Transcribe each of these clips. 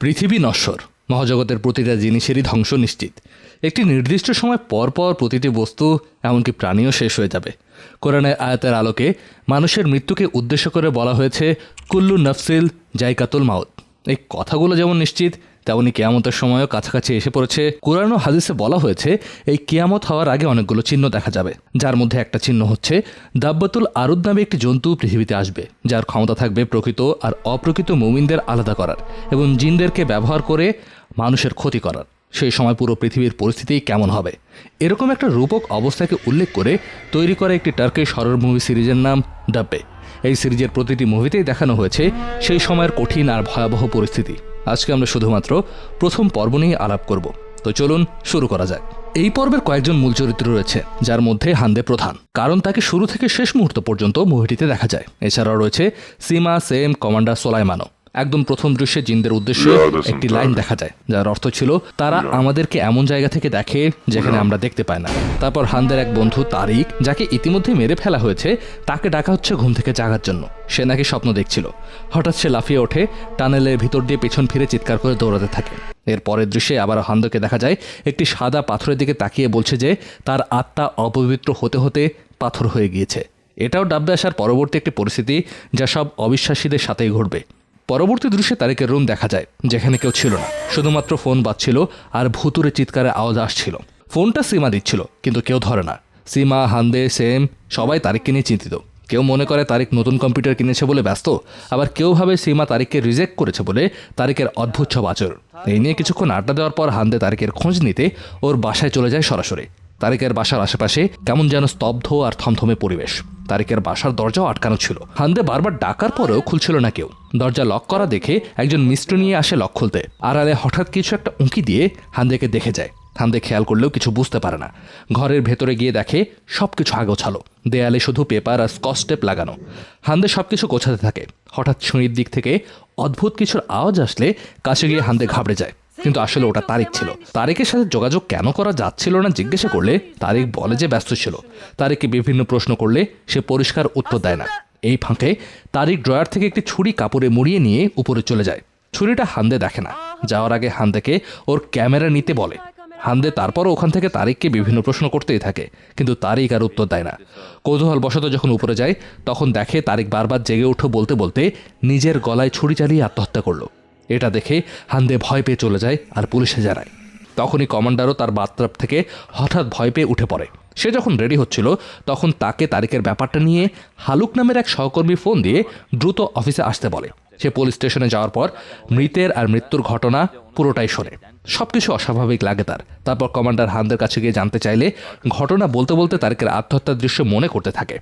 পৃথিবী নশ্বর। মহাজগতের প্রতিটা জিনিসেরই ধ্বংস নিশ্চিত। একটি নির্দিষ্ট সময় পরপর পর প্রতিটি বস্তু, এমনকি প্রাণীও শেষ হয়ে যাবে। কোরআনের আয়াতের আলোকে মানুষের মৃত্যুকে উদ্দেশ্য করে বলা হয়েছে, কুল্লু নফসিল জাইকাতুল মাউত। এই কথাগুলো যেমন নিশ্চিত তেমনি কেয়ামতের সময়ও কাছাকাছি এসে পড়েছে। কোরআন হাদিসে বলা হয়েছে, এই কেয়ামত হওয়ার আগে অনেকগুলো চিহ্ন দেখা যাবে। যার মধ্যে একটা চিহ্ন হচ্ছে, দাব্বাতুল আরুদ নামে একটি জন্তু পৃথিবীতে আসবে, যার ক্ষমতা থাকবে প্রকৃত আর অপ্রকৃত মুমিনদের আলাদা করার এবং জিনদেরকে ব্যবহার করে মানুষের ক্ষতি করার। সেই সময় পুরো পৃথিবীর পরিস্থিতি কেমন হবে? এরকম একটা রূপক অবস্থাকে উল্লেখ করে তৈরি করা একটি টার্কিশ হরর মুভি সিরিজের নাম ডাব্বে এই সিরিজের প্রতিটি মুভিতেই দেখানো হয়েছে সেই সময়ের কঠিন আর ভয়াবহ পরিস্থিতি। আজকে আমরা শুধুমাত্র প্রথম পর্ব নিয়ে আলাপ করব। তো চলুন শুরু করা যাক। এই পর্বের কয়েকজন মূল চরিত্র রয়েছে, যার মধ্যে হান্দে প্রধান। কারণ তাকে শুরু থেকে শেষ মুহূর্ত পর্যন্ত মুভিটিতে দেখা যায়। এছাড়াও রয়েছে সীমা, সেম, কমান্ডার সোলাইমানো একদম প্রথম দৃশ্যে জিনদের উদ্দেশ্যে একটি লাইন দেখা যায় যার অর্থ ছিল তারা আমাদেরকে এমন জায়গা থেকে দেখে যেখানে আমরা দেখতে পাই না। তারপর হানদের এক বন্ধু তারিক যাকে ইতিমধ্যে মেরে ফেলা হয়েছে তাকে ডাকা হচ্ছে ঘুম থেকে জাগার জন্য। সে নাকি স্বপ্ন দেখছিল। হঠাৎ সে লাফিয়ে ওঠে টানেলের ভিতর দিয়ে পেছন ফিরে চিৎকার করে দৌড়াতে থাকে। এর পরের দৃশ্যে আবার হান্দকে দেখা যায় একটি সাদা পাথরের দিকে তাকিয়ে বলছে যে তার আত্মা অপবিত্র হতে হতে পাথর হয়ে গিয়েছে। এটাও ডাব্বে আসার পরবর্তী একটি পরিস্থিতি যা সব অবিশ্বাসীদের সাথেই ঘটবে। পরবর্তী দৃশ্যে তারিকের রুম দেখা যায়, যেখানে কেউ ছিল না। শুধুমাত্র ফোন বাজছিল আর ভুতুরে চিৎকারে আওয়াজ আসছিল। ফোনটা সীমা দিচ্ছিল, কিন্তু কেউ ধরে না। সীমা, হান্দে, সেম, সবাই তারিককে নিয়ে চিন্তিত। কেউ মনে করে তারিক নতুন কম্পিউটার কিনেছে বলে ব্যস্ত, আবার কেউ ভাবে সীমা তারিককে রিজেক্ট করেছে বলে তারিকের অদ্ভুত সব আচরণ। এই নিয়ে কিছুক্ষণ আড্ডা দেওয়ার পর হান্দে তারিকের খোঁজ নিতে ওর বাসায় চলে যায় সরাসরি। তারিকের বাসার আশেপাশে কেমন যেন স্তব্ধ আর থমথমে পরিবেশ। তারেকের বাসার দরজাও আটকানো ছিল। হান্দে বারবার ডাকার পরেও খুলছিল না কেউ। দরজা লক করা দেখে একজন মিস্ত্রি নিয়ে আসে লক খুলতে। আড়ালে হঠাৎ কিছু একটা উঁকি দিয়ে হান্দেকে দেখে যায়। হান্দে খেয়াল করলেও কিছু বুঝতে পারে না। ঘরের ভেতরে গিয়ে দেখে সব কিছু আগোছালো। দেয়ালে শুধু পেপার আর স্কচ টেপ লাগানো। হান্দে সব কিছু গোছাতে থাকে। হঠাৎ ছুঁড়ির দিক থেকে অদ্ভুত কিছুর আওয়াজ আসলে কাছে গিয়ে হান্দে ঘাবড়ে যায়। কিন্তু আসলে ওটা তারিক ছিল। তারিকের সাথে যোগাযোগ কেন করা যাচ্ছিল না জিজ্ঞাসা করলে তারিক বলে যে ব্যস্ত ছিল। তারিককে বিভিন্ন প্রশ্ন করলে সে পরিষ্কার উত্তর দেয় না। এই ফাঁকে তারিক ড্রয়ার থেকে একটি ছুরি কাপড়ে মুড়িয়ে নিয়ে উপরে চলে যায়। ছুরিটা হান্দে দেখে না। যাওয়ার আগে হান্দেকে ওর ক্যামেরা নিতে বলে। হান্দে তারপরও ওখান থেকে তারিককে বিভিন্ন প্রশ্ন করতেই থাকে, কিন্তু তারিক আর উত্তর দেয় না। কৌতূহলবশত যখন উপরে যায়, তখন দেখে তারিক বারবার জেগে উঠো বলতে বলতে নিজের গলায় ছুরি চালিয়ে আত্মহত্যা করল। এটা দেখে হান্দে ভয় পেয়ে চলে যায় আর পুলিশে জানায়। তখনই কমান্ডারও তার বাথটাব থেকে হঠাৎ ভয় পেয়ে উঠে পড়ে। সে যখন রেডি হচ্ছিল, তখন তাকে তারিকের ব্যাপারটা নিয়ে হালুক নামের এক সহকর্মী ফোন দিয়ে দ্রুত অফিসে আসতে বলে। সে পুলিশ স্টেশনে যাওয়ার পর মৃতের আর মৃত্যুর ঘটনা পুরোটাই শোনে। সবকিছু অস্বাভাবিক লাগে তার। তারপর কমান্ডার হানদের কাছে গিয়ে জানতে চাইলে ঘটনা বলতে বলতে তারিকের আত্মহত্যার দৃশ্য মনে করতে থাকে।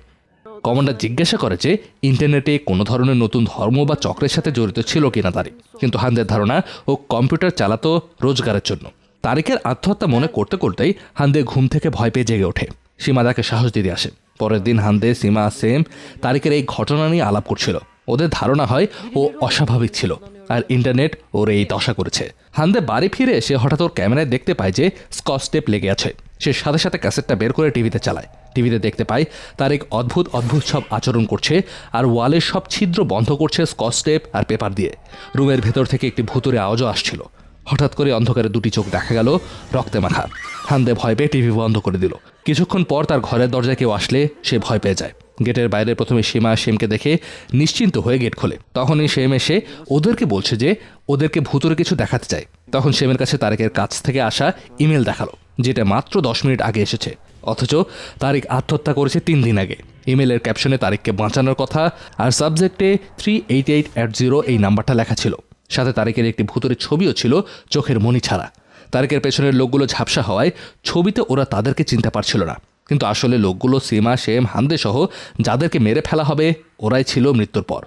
কমান্ডার জিজ্ঞাসা করে যে, ইন্টারনেটে কোনো ধরনের নতুন ধর্ম বা চক্রের সাথে জড়িত ছিল কিনা তারিক কিন্তু হানদের ধারণা, ও কম্পিউটার চালাতো রোজগারের জন্য। তারিকের আত্মহত্যা মনে করতে করতেই হান্দে ঘুম থেকে ভয় পেয়ে জেগে ওঠে। সীমা তাকে সাহস দিতে আসে। পরের দিন হান্দে, সীমা, সেম তারিকের এই ঘটনা নিয়ে আলাপ করছিল। ওদের ধারণা হয়, ও অস্বাভাবিক ছিল আর ইন্টারনেট ওর এই দশা করেছে। হান্দে বাড়ি ফিরে এসে হঠাৎ ওর ক্যামেরায় দেখতে পায় যে স্কচ টেপ লেগে আছে। সে সাথে সাথে ক্যাসেটটা বের করে টিভিতে চালায়। টিভিতে দেখতে পাই, তার এক অদ্ভুত অদ্ভুত সব আচরণ করছে আর ওয়ালের সব ছিদ্র বন্ধ করছে স্কচ টেপ আর পেপার দিয়ে। রুমের ভেতর থেকে একটি ভুতুরে আওয়াজও আসছিল। হঠাৎ করে অন্ধকারে দুটি চোখ দেখা গেল রক্তে মাখা। হান্দে ভয় পেয়ে টিভি বন্ধ করে দিল। কিছুক্ষণ পর তার ঘরের দরজায় কেউ আসলে সে ভয় পেয়ে যায়। গেটের বাইরে প্রথমে সীমা সেমকে দেখে নিশ্চিন্ত হয়ে গেট খোলে। তখনই সেম এসে ওদেরকে বলছে যে ওদেরকে ভুতুরে কিছু দেখাতে চায়। তখন সেমের কাছে তারেকের কাছ থেকে আসা ইমেল দেখাল, যেটা মাত্র দশ মিনিট আগে এসেছে। অথচ তারিক আত্মহত্যা করেছে তিন দিন আগে। ইমেলের ক্যাপশনে তারিককে বাঁচানোর কথা আর সাবজেক্টে three eight eight at zero এই নাম্বারটা লেখা ছিল। সাথে তারিকের একটি ভুতুরের ছবিও ছিল চোখের মনি ছাড়া। তারিকের পেছনের লোকগুলো ঝাপসা হওয়ায় ছবিতে ওরা তাদেরকে চিনতে পারছিল না। কিন্তু আসলে লোকগুলো সীমা শেম হান্দে সহ যাদেরকে মেরে ফেলা হবে, ওরাই ছিল মৃত্যুর পর।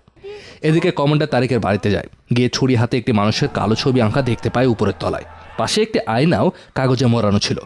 এদিকে কমান্ডার তারিকের বাড়িতে যায়। গিয়ে ছুরি হাতে একটি মানুষের কালো ছবি আঁকা দেখতে পায় উপরের তলায়। পাশে একটি আয়নাও কাগজে মোড়ানো ছিল।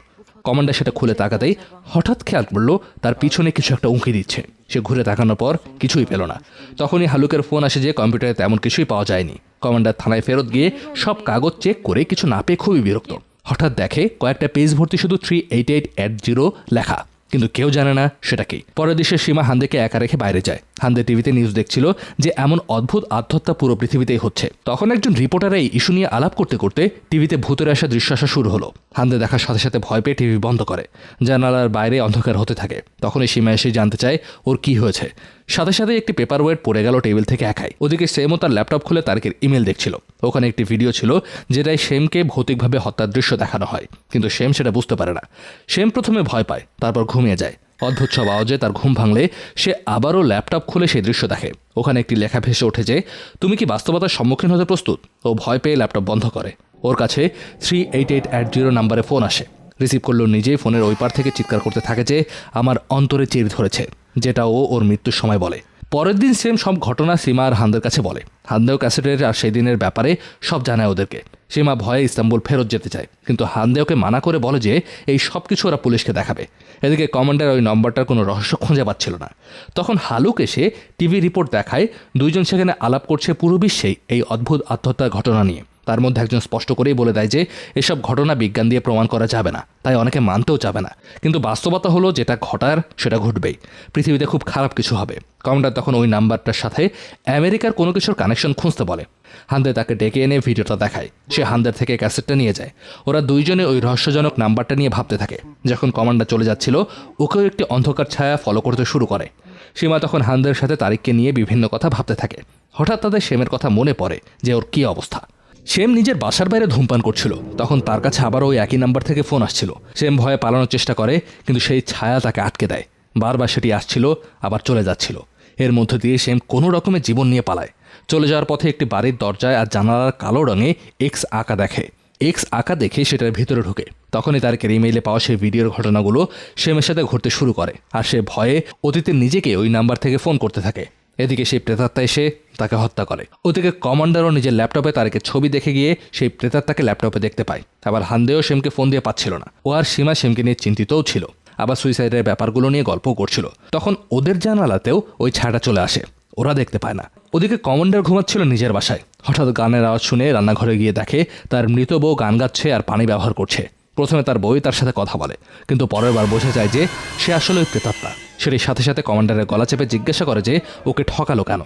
কমান্ডার সেটা খুলে তাকাতেই হঠাৎ খেয়াল করল তার পিছনে কিছু একটা উঁকি দিচ্ছে। সে ঘুরে তাকানোর পর কিছুই পেল না। তখনই হালুকের ফোন আসে যে কম্পিউটারে তেমন কিছুই পাওয়া যায়নি। কমান্ডার থানায় ফেরত গিয়ে সব কাগজ চেক করে কিছু না পেয়ে খুবই বিরক্ত। হঠাৎ দেখে কয়েকটা পেজ ভর্তি শুধু three eight eight at zero লেখা। কিন্তু কেউ জানে না সেটা কি। পরের দেশের সীমা হান্দেকে একা রেখে বাইরে যায়। হান্দে টিভিতে নিউজ দেখছিল যে এমন অদ্ভুত আত্মহত্যা পুরো পৃথিবীতেই হচ্ছে। তখন একজন রিপোর্টার এই ইস্যু নিয়ে আলাপ করতে করতে টিভিতে ভূতের আসা দৃশ্য আসা শুরু হলো। হান্দে দেখার সাথে সাথে ভয় পেয়ে টিভি বন্ধ করে। জানালার বাইরে অন্ধকার হতে থাকে। তখনই সীমা এসে জানতে চায় ওর কি হয়েছে। সাথে সাথে একটি পেপার ওয়েট পড়ে গেল টেবিল থেকে একাই। ওদিকে সেমও তার ল্যাপটপ খুলে তারিখের ইমেল দেখছিল। ওখানে একটি ভিডিও ছিল যেটাই সেমকে ভৌতিকভাবে হত্যার দৃশ্য দেখানো হয়। কিন্তু সেম সেটা বুঝতে পারে না। সেম প্রথমে ভয় পায়, তারপর ঘুমিয়ে যায়। অদ্ভুত সব আওয়াজে তার ঘুম ভাঙলে সে আবারও ল্যাপটপ খুলে সেই দৃশ্য দেখে। ওখানে একটি লেখা ভেসে ওঠে যে, তুমি কি বাস্তবতার সম্মুখীন হতে প্রস্তুত? ও ভয় পেয়ে ল্যাপটপ বন্ধ করে। ওর কাছে three eight eight at zero নাম্বারে ফোন আসে। রিসিভ করল নিজেই, ফোনের ওই পার থেকে চিৎকার করতে থাকে যে, আমার অন্তরে চির ধরেছে। যেটা ও ওর মৃত্যুর সময় বলে। পরের দিন সেম সব ঘটনা সীমা আর হান্দের কাছে বলে। হান্দেও ক্যাসেটের আর সেই দিনের ব্যাপারে সব জানায় ওদেরকে। সীমা ভয়ে ইস্তাম্বুল ফেরত যেতে চায়, কিন্তু হান্দেওকে মানা করে বলে যে এই সব কিছু ওরা পুলিশকে দেখাবে। এদিকে কমান্ডার ওই নম্বরটার কোনো রহস্য খুঁজে পাচ্ছিল না। তখন হালুক এসে টিভি রিপোর্ট দেখায়, দুইজন সেখানে আলাপ করছে পুরো বিশ্বেই এই অদ্ভুত আত্মহত্যার ঘটনা নিয়ে। তার মধ্যে একজন স্পষ্ট করেই বলে দেয় যে, এসব ঘটনা বিজ্ঞান দিয়ে প্রমাণ করা যাবে না, তাই অনেকে মানতেও যাবে না। কিন্তু বাস্তবতা হলো যেটা ঘটার, সেটা ঘটবেই। পৃথিবীতে খুব খারাপ কিছু হবে। কমান্ডার তখন ওই নাম্বারটার সাথে আমেরিকার কোনো কিছুর কানেকশন খুঁজতে বলে। হান্দে তাকে ডেকে এনে ভিডিওটা দেখায়। সে হান্দের থেকে ক্যাসেটটা নিয়ে যায়। ওরা দুইজনে ওই রহস্যজনক নাম্বারটা নিয়ে ভাবতে থাকে। যখন কমান্ডার চলে যাচ্ছিল, ওকেও একটি অন্ধকার ছায়া ফলো করতে শুরু করে। সীমা তখন হান্দের সাথে তারিখকে নিয়ে বিভিন্ন কথা ভাবতে থাকে। হঠাৎ তাদের সেমের কথা মনে পড়ে যে ওর কী অবস্থা। সেম নিজের বাসার বাইরে ধূমপান করছিল। তখন তার কাছে আবার ওই একই নাম্বার থেকে ফোন আসছিল। সেম ভয়ে পালানোর চেষ্টা করে, কিন্তু সেই ছায়া তাকে আটকে দেয়। বারবার সেটি আসছিল, আবার চলে যাচ্ছিল। এর মধ্য দিয়ে সেম কোনো রকমের জীবন নিয়ে পালায়। চলে যাওয়ার পথে একটি বাড়ির দরজায় আর জানালার কালো রঙে এক্স আঁকা দেখে। এক্স আঁকা দেখে সেটার ভিতরে ঢোকে। তখনই তার ইমেইলে পাওয়া সেই ভিডিওর ঘটনাগুলো সেমের সাথে ঘটতে শুরু করে। আর সে ভয়ে অতীতে নিজেকে ওই নাম্বার থেকে ফোন করতে থাকে। এদিকে সেই প্রেতাত্মা এসে তাকে হত্যা করে। ওদিকে কমান্ডারও নিজের ল্যাপটপে তারকে ছবি দেখে গিয়ে সেই প্রেতাত্মাকে ল্যাপটপে দেখতে পায়। আবার হান্দেও সেমকে ফোন দিয়ে পাচ্ছিল না। ও আর সীমা সেমকে নিয়ে চিন্তিতও ছিল। আবার সুইসাইডের ব্যাপারগুলো নিয়ে গল্পও করছিল। তখন ওদের জানালাতেও ওই ছায়াটা চলে আসে। ওরা দেখতে পায় না। ওদিকে কমান্ডার ঘুমাচ্ছিল নিজের বাসায়। হঠাৎ গানের আওয়াজ শুনে রান্নাঘরে গিয়ে দেখে তার মৃত বউ গান গাচ্ছে আর পানি ব্যবহার করছে। প্রথমে তার বই তার সাথে কথা বলে। কিন্তু পরের বার বোঝা যায় যে সে আসলে প্রেতাত্মা। সেটির সাথে সাথে কমান্ডারের গলা চেপে জিজ্ঞাসা করে যে, ওকে ঠকালো কেন?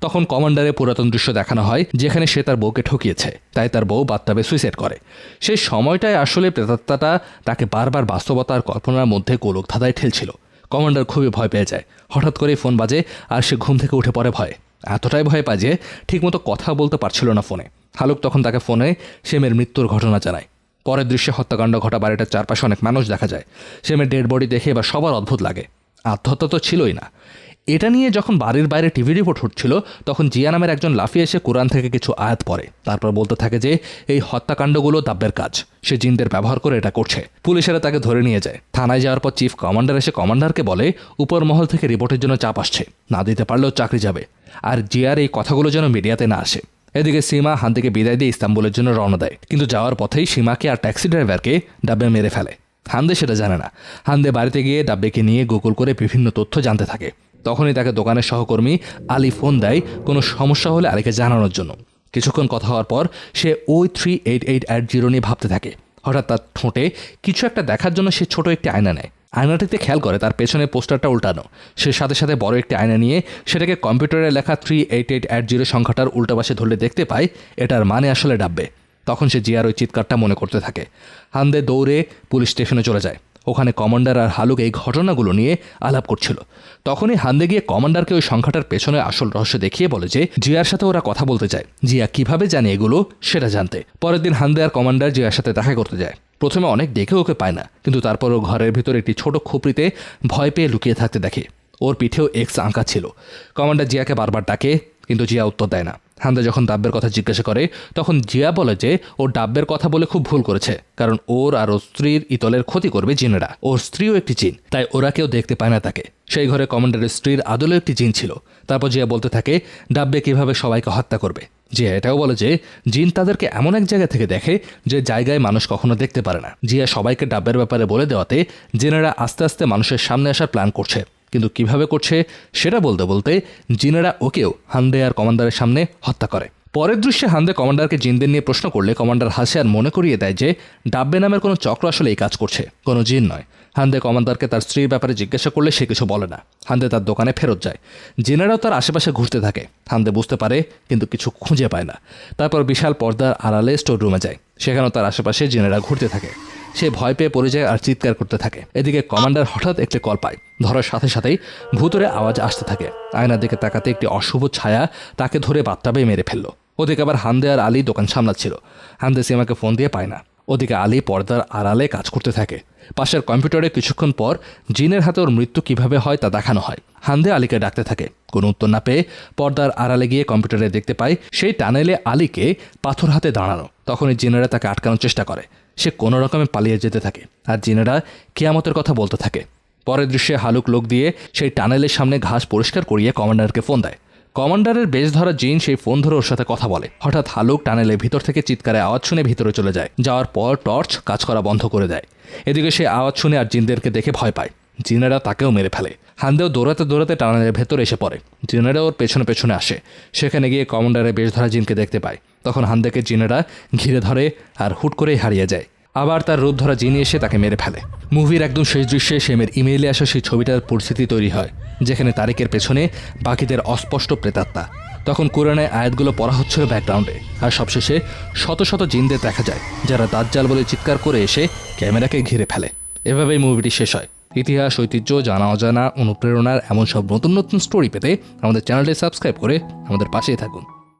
তখন কমান্ডারের পুরাতন দৃশ্য দেখানো হয়, যেখানে সে তার বউকে ঠকিয়েছে। তাই তার বউ বাত্তাবে সুইসাইড করে। সেই সময়টায় আসলে প্রেতাত্মাটা তাকে বারবার বাস্তবতার কল্পনার মধ্যে গোলক ধাঁধায় ঠেলছিল। কমান্ডার খুবই ভয় পেয়ে যায়। হঠাৎ করেই ফোন বাজে আর সে ঘুম থেকে উঠে পড়ে ভয়। এতটাই ভয় পায় যে, ঠিকমতো কথা বলতে পারছিল না ফোনে। হালুক তখন তাকে ফোনে সেমের মৃত্যুর ঘটনা জানায়। পরের দৃশ্যে হত্যাকাণ্ড ঘটা বাড়িটার চারপাশে অনেক মানুষ দেখা যায়। সেমের ডেড বডি দেখে এবার সবার অদ্ভুত লাগে। আত্মহত্যা তো ছিলই না। এটা নিয়ে যখন বাড়ির বাইরে টিভি রিপোর্ট হচ্ছিল, তখন জিয়া নামের একজন লাফিয়ে এসে কোরআন থেকে কিছু আয়াত পড়ে। তারপর বলতে থাকে যে, এই হত্যাকাণ্ডগুলো দাব্যের কাজ। সে জিনদের ব্যবহার করে এটা করছে। পুলিশেরা তাকে ধরে নিয়ে যায়। থানায় যাওয়ার পর চিফ কমান্ডার এসে কমান্ডারকে বলে উপর মহল থেকে রিপোর্টের জন্য চাপ আসছে। না দিতে পারলেও চাকরি যাবে। আর জিয়ার এই কথাগুলো যেন মিডিয়াতে না আসে। এদিকে সীমা হান থেকে বিদায় দিয়ে ইস্তাম্বুলের জন্য রওনা দেয়। কিন্তু যাওয়ার পথেই সীমাকে আর ট্যাক্সি ড্রাইভারকে ডাব্বে মেরে ফেলে। হান্দে সেটা জানে না। হান্দে বাড়িতে গিয়ে ডাব্বেকে নিয়ে গুগল করে বিভিন্ন তথ্য জানতে থাকে। তখনই তাকে দোকানের সহকর্মী আলী ফোন দেয় কোনো সমস্যা হলে আলীকে জানানোর জন্য। কিছুক্ষণ কথা হওয়ার পর সে ওই three eight eight at zero নিয়ে ভাবতে থাকে। হঠাৎ তার ঠোঁটে কিছু একটা দেখার জন্য সে ছোট একটি আয়না নেয়। আয়নাটিতে খেয়াল করে তার পেছনে পোস্টারটা উল্টানো। সে সাথে সাথে বড় একটি আয়না নিয়ে সেটাকে কম্পিউটারে লেখা three eight eight at zero সংখ্যাটার উল্টো পাশে ধরলে দেখতে পায়, এটার মানে আসলে ডাববে। তখন সে জিয়ার ওই চিৎকারটা মনে করতে থাকে। হান্দে দৌড়ে পুলিশ স্টেশনে চলে যায়। ওখানে কমান্ডার আর হালুক এই ঘটনাগুলো নিয়ে আলাপ করছিল। তখনই হান্দে গিয়ে কমান্ডারকে ওই সংখ্যাটার পেছনে আসল রহস্য দেখিয়ে বলে যে, জিয়ার সাথে ওরা কথা বলতে চায় জিয়া কীভাবে জানে এগুলো, সেটা জানতে। পরের দিন হান্দে আর কমান্ডার জিয়ার সাথে দেখা করতে যায়। প্রথমে অনেক দেখে ওকে পায় না, কিন্তু তারপরও ঘরের ভিতরে একটি ছোট খুপড়িতে ভয় পেয়ে লুকিয়ে থাকতে দেখে। ওর পিঠেও এক্স আঁকা ছিল। কমান্ডার জিয়াকে বারবার ডাকে কিন্তু জিয়া উত্তর দেয় না। হান্দা যখন ডাব্বের কথা জিজ্ঞাসা করে, তখন জিয়া বলে যে, ও ডাব্বের কথা বলে খুব ভুল করেছে, কারণ ওর আর ওর স্ত্রীর ইতলের ক্ষতি করবে জিনেরা। ওর স্ত্রীও একটি জিন, তাই ওরা কেউ দেখতে পায় না তাকে। সেই ঘরে কমান্ডারের স্ত্রীর আদলেও একটি জিন ছিল। তারপর জিয়া বলতে থাকে ডাব্বে কীভাবে সবাইকে হত্যা করবে? জিয়া এটাও বলে যে, জিন তাদেরকে এমন এক জায়গা থেকে দেখে যে জায়গায় মানুষ কখনো দেখতে পারে না। জিয়া সবাইকে ডাব্বের ব্যাপারে বলে দেওয়াতে, জিনেরা আস্তে আস্তে মানুষের সামনে আসার প্ল্যান করছে। কিন্তু কীভাবে করছে সেটা বলতে বলতে জিনেরা ওকেও হান্দে আর কমান্ডারের সামনে হত্যা করে। পরের দৃশ্যে হান্দে কমান্ডারকে জিনদের নিয়ে প্রশ্ন করলে কমান্ডার হাসে আর মনে করিয়ে দেয় যে ডাব্বে নামের কোনো চক্র আসলে এই কাজ করছে, কোনো জিন নয়। হান্দে কমান্ডারকে তার স্ত্রীর ব্যাপারে জিজ্ঞাসা করলে সে কিছু বলে না। হান্দে তার দোকানে ফেরত যায়। জিনেরাও তার আশেপাশে ঘুরতে থাকে। হান্দে বুঝতে পারে, কিন্তু কিছু খুঁজে পায় না। তারপর বিশাল পর্দার আড়ালে স্টোর রুমে যায়। সেখানেও তার আশেপাশে জিনেরা ঘুরতে থাকে। সে ভয় পেয়ে পড়ে যায় আর চিৎকার করতে থাকে। এদিকে কমান্ডার হঠাৎ একটি কল পায়। ধরার সাথে সাথেই ভূতরে আওয়াজ আসতে থাকে। আয়নার দিকে তাকাতে একটি অশুভ ছায়া তাকে ধরে বাত্তাবে মেরে ফেলল। ওদিকে আবার হান্দে আর আলী দোকান সামলাচ্ছিল। হান্দে সিমাকে ফোন দিয়ে পায় না। ওদিকে আলী পর্দার আড়ালে কাজ করতে থাকে। পাশের কম্পিউটারে কিছুক্ষণ পর জিনের হাতে ওর মৃত্যু কীভাবে হয় তা দেখানো হয়। হান্দে আলীকে ডাকতে থাকে। কোনো উত্তর না পেয়ে পর্দার আড়ালে গিয়ে কম্পিউটারে দেখতে পায়, সেই টানেলে আলীকে পাথর হাতে দাঁড়ানো। তখনই জিনেরা তাকে আটকানোর চেষ্টা করে। সে কোনো রকমে পালিয়ে যেতে থাকে। আর জিনেরা কেয়ামতের কথা বলতে থাকে। পরের দৃশ্যে হালুক লোক দিয়ে সেই টানেলের সামনে ঘাস পরিষ্কার করিয়ে কমান্ডারকে ফোন দেয়। কমান্ডারের বেশ ধরা জিন সেই ফোন ধরে ওর সাথে কথা বলে। হঠাৎ হালুক টানেলের ভিতর থেকে চিৎকারে আওয়াজ শুনে ভিতরে চলে যায়। যাওয়ার পর টর্চ কাজ করা বন্ধ করে দেয়। এদিকে সে আওয়াজ শুনে আর জিনদেরকে দেখে ভয় পায়। জিনেরা তাকেও মেরে ফেলে। হান্দেও দৌড়াতে দৌড়াতে টানেলের ভেতরে এসে পড়ে। জিনেরা ওর পেছনে পেছনে আসে। সেখানে গিয়ে কমান্ডারের বেশ ধরা জিনকে দেখতে পায়। তখন হান্দেকে জিনেরা ঘিরে ধরে আর হুট করেই হারিয়ে যায়। আবার তার রূপ ধরা জিনি এসে তাকে মেরে ফেলে। মুভির একদম শেষ দৃশ্যে সেমের ইমেইলে আসা সেই ছবিটার পরিস্থিতি তৈরি হয়, যেখানে তারেকের পেছনে বাকিদের অস্পষ্ট প্রেতাত্মা। তখন কোরআনে আয়াতগুলো পড়া হচ্ছিল ব্যাকগ্রাউন্ডে, আর সবশেষে শত শত জিনদের দেখা যায়, যারা দাজ্জাল বলে চিৎকার করে এসে ক্যামেরাকে ঘিরে ফেলে। এভাবেই মুভিটি শেষ হয়। ইতিহাস, ঐতিহ্য, জানা অজানা, অনুপ্রেরণার এমন সব নতুন নতুন স্টোরি পেতে আমাদের চ্যানেলটি সাবস্ক্রাইব করে আমাদের পাশেই থাকুন।